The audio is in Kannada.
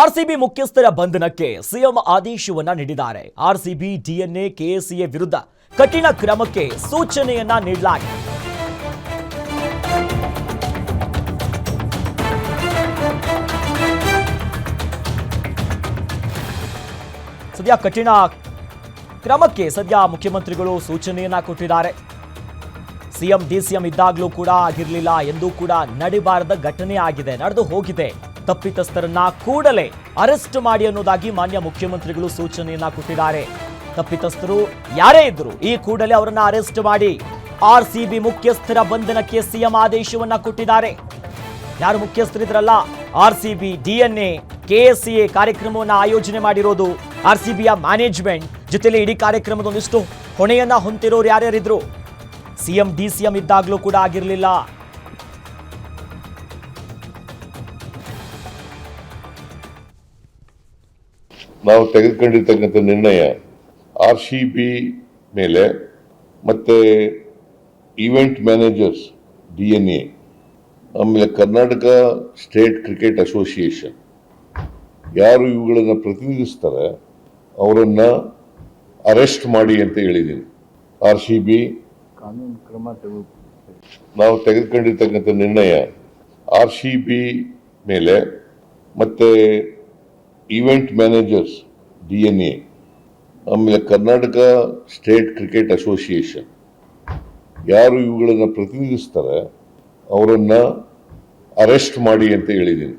ಆರ್ಸಿಬಿ ಮುಖ್ಯಸ್ಥರ ಬಂಧನಕ್ಕೆ ಸಿಎಂ ಆದೇಶವನ್ನ ನೀಡಿದ್ದಾರೆ. ಆರ್ಸಿಬಿ, ಡಿಎನ್ಎ, ಕೆಎಸ್ಸಿಎ ವಿರುದ್ಧ ಕಠಿಣ ಕ್ರಮಕ್ಕೆ ಸೂಚನೆಯನ್ನ ನೀಡಲಾಗಿದೆ. ಸದ್ಯ ಕಠಿಣ ಕ್ರಮಕ್ಕೆ ಸದ್ಯ ಮುಖ್ಯಮಂತ್ರಿಗಳು ಸೂಚನೆಯನ್ನ ಕೊಟ್ಟಿದ್ದಾರೆ. ಸಿಎಂ, ಡಿಸಿಎಂ ಇದ್ದಾಗಲೂ ಕೂಡ ಆಗಿರಲಿಲ್ಲ ಎಂದೂ ಕೂಡ ನಡಿಬಾರದ ಘಟನೆ ಆಗಿದೆ, ನಡೆದು ಹೋಗಿದೆ. ತಪ್ಪಿತಸ್ಥರನ್ನ ಕೂಡಲೇ ಅರೆಸ್ಟ್ ಮಾಡಿ ಅನ್ನೋದಾಗಿ ಮಾನ್ಯ ಮುಖ್ಯಮಂತ್ರಿಗಳು ಸೂಚನೆಯನ್ನ ಕೊಟ್ಟಿದ್ದಾರೆ. ತಪ್ಪಿತಸ್ಥರು ಯಾರೇ ಇದ್ರು ಈ ಕೂಡಲೇ ಅವರನ್ನ ಅರೆಸ್ಟ್ ಮಾಡಿ ಆರ್ ಮುಖ್ಯಸ್ಥರ ಬಂಧನಕ್ಕೆ ಸಿಎಂ ಆದೇಶವನ್ನ ಕೊಟ್ಟಿದ್ದಾರೆ. ಯಾರು ಮುಖ್ಯಸ್ಥರಿದ್ರಲ್ಲ R C B DNA, KSCA ಕಾರ್ಯಕ್ರಮವನ್ನ ಆಯೋಜನೆ ಮಾಡಿರೋದು ಆರ್ ಸಿ ಬಿಯ ಮ್ಯಾನೇಜ್ಮೆಂಟ್ ಜೊತೆಲಿ ಇಡೀ ಕಾರ್ಯಕ್ರಮದ ಒಂದಿಷ್ಟು ಹೊಣೆಯನ್ನ ಹೊಂದಿರೋರು ಯಾರ್ಯಾರಿದ್ರು? ಸಿಎಂ ಡಿ ಸಿಎಂ ಇದ್ದಾಗಲೂ ಕೂಡ ಆಗಿರಲಿಲ್ಲ. ನಾವು ತೆಗೆದುಕೊಂಡಿರ್ತಕ್ಕಂಥ ನಿರ್ಣಯ ಆರ್ ಸಿ ಬಿ ಮೇಲೆ ಮತ್ತೆ event managers D N A ಆಮೇಲೆ ಕರ್ನಾಟಕ ಸ್ಟೇಟ್ ಕ್ರಿಕೆಟ್ ಅಸೋಸಿಯೇಷನ್. ಯಾರು ಇವುಗಳನ್ನು ಪ್ರತಿನಿಧಿಸ್ತಾರೆ ಅವರನ್ನು ಅರೆಸ್ಟ್ ಮಾಡಿ ಅಂತ ಹೇಳಿದ್ದೀನಿ ಆರ್ ಸಿ ಬಿ ಕಾನೂನು ಕ್ರಮ ನಾವು ತೆಗೆದುಕೊಂಡಿರ್ತಕ್ಕಂಥ ನಿರ್ಣಯ ಆರ್ ಸಿ ಬಿ ಮೇಲೆ ಮತ್ತೆ event managers D N A ಆಮೇಲೆ ಕರ್ನಾಟಕ ಸ್ಟೇಟ್ ಕ್ರಿಕೆಟ್ ಅಸೋಸಿಯೇಷನ್ ಯಾರು ಇವುಗಳನ್ನು ಪ್ರತಿನಿಧಿಸ್ತಾರೆ, ಅವರನ್ನು ಅರೆಸ್ಟ್ ಮಾಡಿ ಅಂತ ಹೇಳಿದ್ದೀನಿ